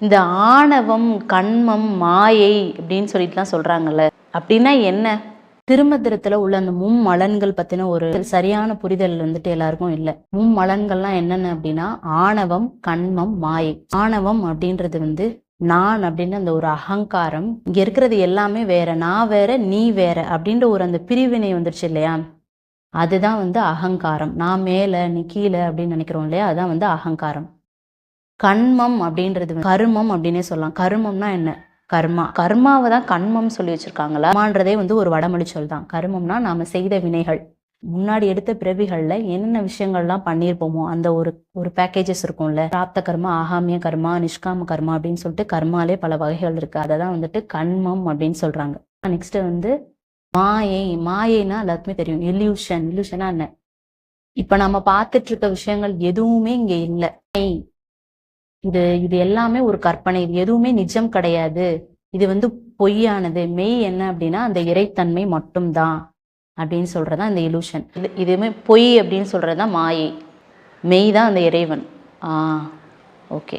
இந்த ஆணவம் கண்மம் மாயை அப்படின்னு சொல்லிட்டுலாம் சொல்கிறாங்கல்ல அப்படின்னா என்ன? திருமந்திரத்தில் உள்ள அந்த மும்மலன்கள் பற்றின ஒரு சரியான புரிதல் வந்துட்டு எல்லாருக்கும் இல்லை. மும்மலன்கள்லாம் என்னென்ன அப்படின்னா ஆணவம் கண்மம் மாயை. ஆணவம் அப்படின்றது வந்து நான் அப்படின்னு அந்த ஒரு அகங்காரம் இங்கே இருக்கிறது எல்லாமே வேற நான் வேற நீ வேற அப்படின்ற ஒரு அந்த பிரிவினை வந்துருச்சு இல்லையா? அதுதான் வந்து அகங்காரம். நான் மேலே நீ கீழே அப்படின்னு நினைக்கிறோம் இல்லையா? அதுதான் வந்து அகங்காரம். கண்மம் அப்படின்றது கருமம் அப்படின்னே சொல்லலாம். கருமம்னா என்ன? கர்மா. கர்மாவை தான் கண்மம் சொல்லி வச்சிருக்காங்களா? கர்மான்றதே வந்து ஒரு வடமொழி சொல் தான். கர்மம்னா நாம செய்த வினைகள். முன்னாடி எடுத்த பிறவிகளில் என்னென்ன விஷயங்கள்லாம் பண்ணியிருப்போமோ அந்த ஒரு ஒரு பேக்கேஜஸ் இருக்கும்ல. பிராப்த கர்மா ஆகாமிய கர்மா நிஷ்காம கர்மா அப்படின்னு சொல்லிட்டு கர்மாலே பல வகைகள் இருக்கு. அதை தான் வந்துட்டு கண்மம் அப்படின்னு சொல்றாங்க. நெக்ஸ்ட் வந்து மாயை. மாயைனா எல்லாருக்குமே தெரியும். இல்யூஷன் இல்யூஷனா என்ன? இப்ப நம்ம பார்த்துட்டு இருக்க விஷயங்கள் எதுவுமே இங்க இல்லை. இது இது எல்லாமே ஒரு கற்பனை. இது எதுவுமே நிஜம் கிடையாது. இது வந்து பொய்யானது. மெய் என்ன அப்படின்னா அந்த இறைத்தன்மை மட்டும்தான் அப்படின்னு சொல்றதா இந்த இலூஷன் இது இதுவுமே பொய் அப்படின்னு சொல்றதுதான் மாயை. மெய் தான் அந்த இறைவன். ஆ ஓகே